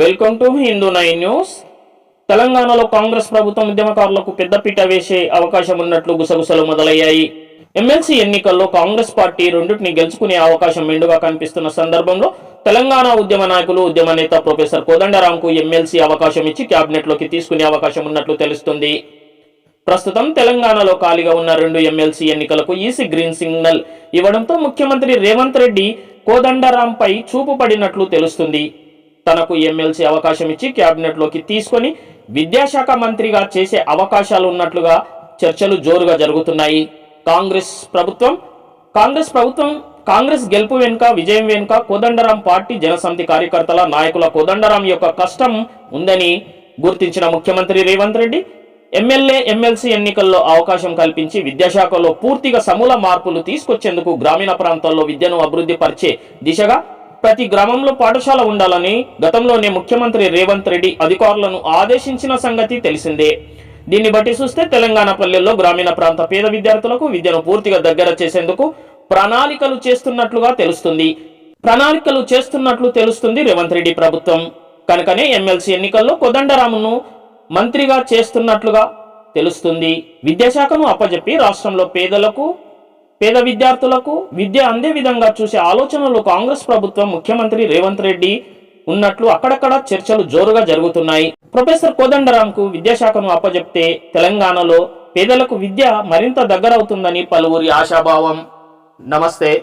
Welcome to Hindu nine news తెలంగాణలో కాంగ్రెస్ ప్రభుత్వం ఉద్యమకారులకు పెద్దపీట వేసే అవకాశం ఉన్నట్లు గుసగుసలు మొదలయ్యాయి. ఎమ్మెల్సీ ఎన్నికల్లో కాంగ్రెస్ పార్టీ రెండింటిని గెలుచుకునే అవకాశం మెండుగా కనిపిస్తున్న సందర్భంలో తెలంగాణ ఉద్యమ నాయకులు ఉద్యమ నేత ప్రొఫెసర్ కోదండరాంకు ఎమ్మెల్సీ అవకాశం ఇచ్చి క్యాబినెట్లోకి తీసుకునే అవకాశం ఉన్నట్లు తెలుస్తుంది. ప్రస్తుతం తెలంగాణలో ఖాళీగా ఉన్న రెండు ఎమ్మెల్సీ ఎన్నికలకు ఈసీ గ్రీన్ సిగ్నల్ ఇవ్వడంతో ముఖ్యమంత్రి రేవంత్ రెడ్డి కోదండరాంపై చూపు పడినట్లు తెలుస్తుంది. తనకు ఎమ్మెల్సీ అవకాశం ఇచ్చి క్యాబినెట్లోకి తీసుకొని విద్యాశాఖ మంత్రిగా చేసే అవకాశాలు ఉన్నట్లుగా చర్చలు జోరుగా జరుగుతున్నాయి. కాంగ్రెస్ ప్రభుత్వం కాంగ్రెస్ ప్రభుత్వం కాంగ్రెస్ గెలుపు వెనుక విజయం వెనుక కోదండరాం పార్టీ జనసమితి కార్యకర్తల నాయకుల కోదండరాం యొక్క కష్టం ఉందని గుర్తించిన ముఖ్యమంత్రి రేవంత్ రెడ్డి ఎమ్మెల్యే ఎమ్మెల్సీ ఎన్నికల్లో అవకాశం కల్పించి విద్యాశాఖలో పూర్తిగా సమూల మార్పులు తీసుకొచ్చేందుకు గ్రామీణ ప్రాంతాల్లో విద్యను అభివృద్ధి పరిచే దిశగా ప్రతి గ్రామంలో పాఠశాల ఉండాలని గతంలోనే ముఖ్యమంత్రి రేవంత్ రెడ్డి అధికారులను ఆదేశించిన సంగతి తెలిసిందే. దీన్ని బట్టి చూస్తే తెలంగాణ పల్లెల్లో గ్రామీణ ప్రాంత పేద విద్యార్థులకు విద్యను పూర్తిగా దగ్గర చేసేందుకు ప్రణాళికలు చేస్తున్నట్లుగా తెలుస్తుంది. ప్రణాళికలు చేస్తున్నట్లు తెలుస్తుంది రేవంత్ రెడ్డి ప్రభుత్వం. కనుకనే ఎమ్మెల్సీ ఎన్నికల్లో కొదండరామును మంత్రిగా చేస్తున్నట్లుగా తెలుస్తుంది. విద్యాశాఖను అప్పజెప్పి రాష్ట్రంలో పేదలకు పేద విద్యార్థులకు విద్య అందే విధంగా చూసే ఆలోచనలు కాంగ్రెస్ ప్రభుత్వం ముఖ్యమంత్రి రేవంత్ రెడ్డి ఉన్నట్లు అక్కడక్కడ చర్చలు జోరుగా జరుగుతున్నాయి. ప్రొఫెసర్ కోదండరాంకు విద్యాశాఖను అప్పజెప్తే తెలంగాణలో పేదలకు విద్య మరింత దగ్గరవుతుందని పలువురి ఆశాభావం. నమస్తే.